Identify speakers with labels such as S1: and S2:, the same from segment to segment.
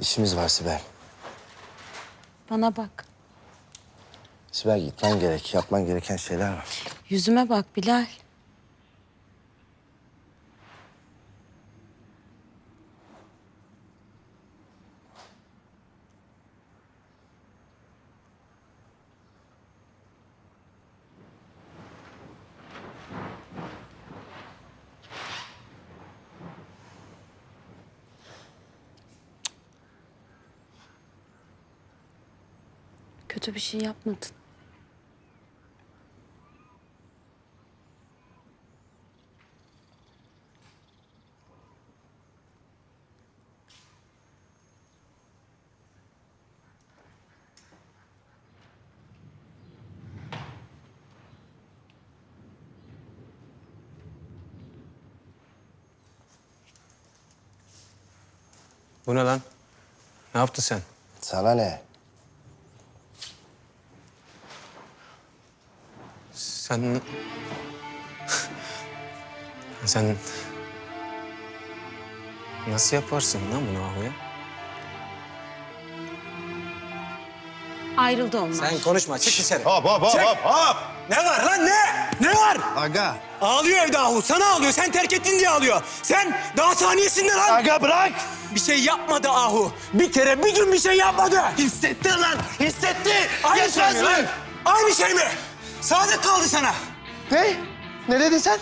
S1: İşimiz var Sibel.
S2: Bana bak.
S1: Sibel gitmen gerek. Yapman gereken şeyler var.
S2: Yüzüme bak Bilal. Kötü bir şey yapmadın.
S3: Bu ne lan? Ne yaptın sen?
S1: Sana ne?
S3: Sen... sen... Nasıl yaparsın lan bunu Ahu'ya?
S2: Ayrıldı onlar.
S3: Sen konuşma, çık dışarı.
S1: Hop hop hop
S3: Çek!
S1: hop hop.
S3: Ne var lan ne? Ne var?
S1: Aga.
S3: Ağlıyor evde Ahu, sana ağlıyor. Sen terk ettin diye ağlıyor. Sen daha saniyesinde lan.
S1: Aga bırak.
S3: Bir şey yapmadı Ahu. Bir kere bir gün bir şey yapmadı.
S1: Hissetti lan. Hissetti.
S3: Aynı şey mi lan? Aynı şey mi? Sadık kaldı sana.
S1: Ne? Ne dedin sen?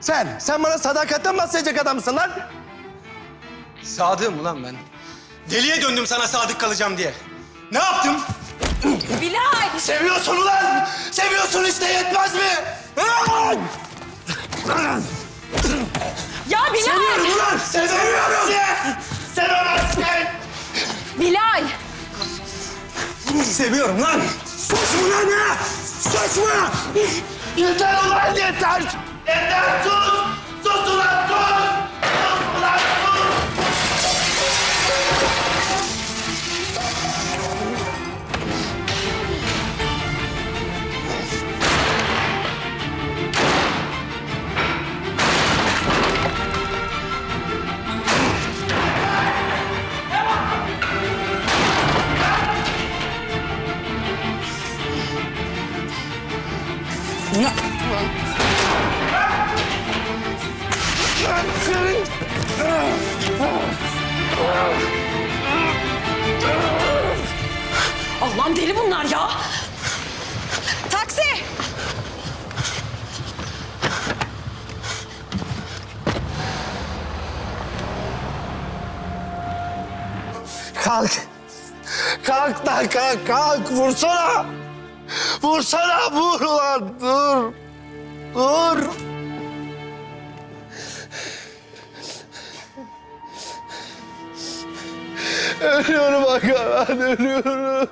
S1: Sen, sen bana sadakatten bahsedecek adamsın lan.
S3: Sadığım ulan ben. Deliye döndüm sana sadık kalacağım diye. Ne yaptım?
S2: Bilal!
S1: Seviyorsun ulan. Seviyorsun işte yetmez mi?
S2: Ya Bilal!
S1: Seviyorum ulan. Seviyorum. Sevemezsin.
S2: Bilal!
S3: Seviyorum lan. Sus mu lan ya? Mu?
S1: Yeter ulan yeter. Yeter sus. Sus ulan
S2: Allah'ım deli bunlar ya! Taksi!
S1: Kalk. Kalk da kalk kalk. Vursana. Vursana vur ulan Ölüyorum aga ben ölüyorum.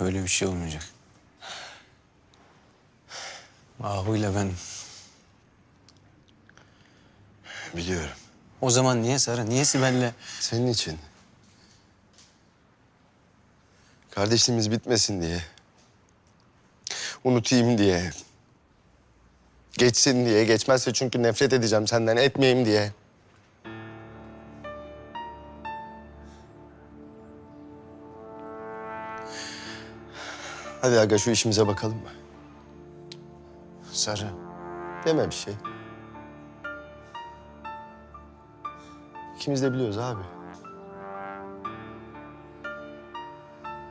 S3: Öyle bir şey olmayacak. Ahu'yla ben...
S1: Biliyorum.
S3: O zaman niye Sarı, niye Sibel'le...
S1: Senin için. Kardeşliğimiz bitmesin diye. Unutayım diye. Geçsin diye. Geçmezse çünkü nefret edeceğim senden. Etmeyeyim diye. Hadi aga şu işimize bakalım mı?
S3: Sarı,
S1: Deme bir şey. İkimiz de biliyoruz abi.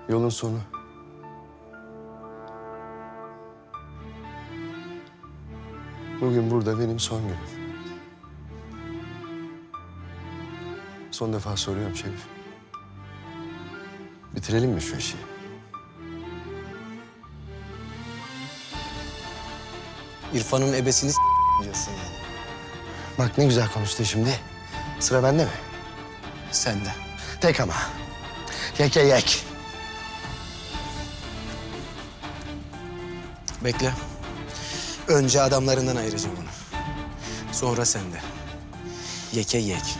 S1: Yolun sonu. Bugün burada benim son günüm. Son defa soruyorum Şerif. Bitirelim mi şu işi?
S3: İrfan'ın ebesini s- diyorsun yani.
S1: Bak ne güzel konuştun şimdi. Sıra bende mi?
S3: Sen de.
S1: Tek ama. Yeke yek.
S3: Bekle. Önce adamlarından ayıracağım onu. Sonra sende. Yeke yek.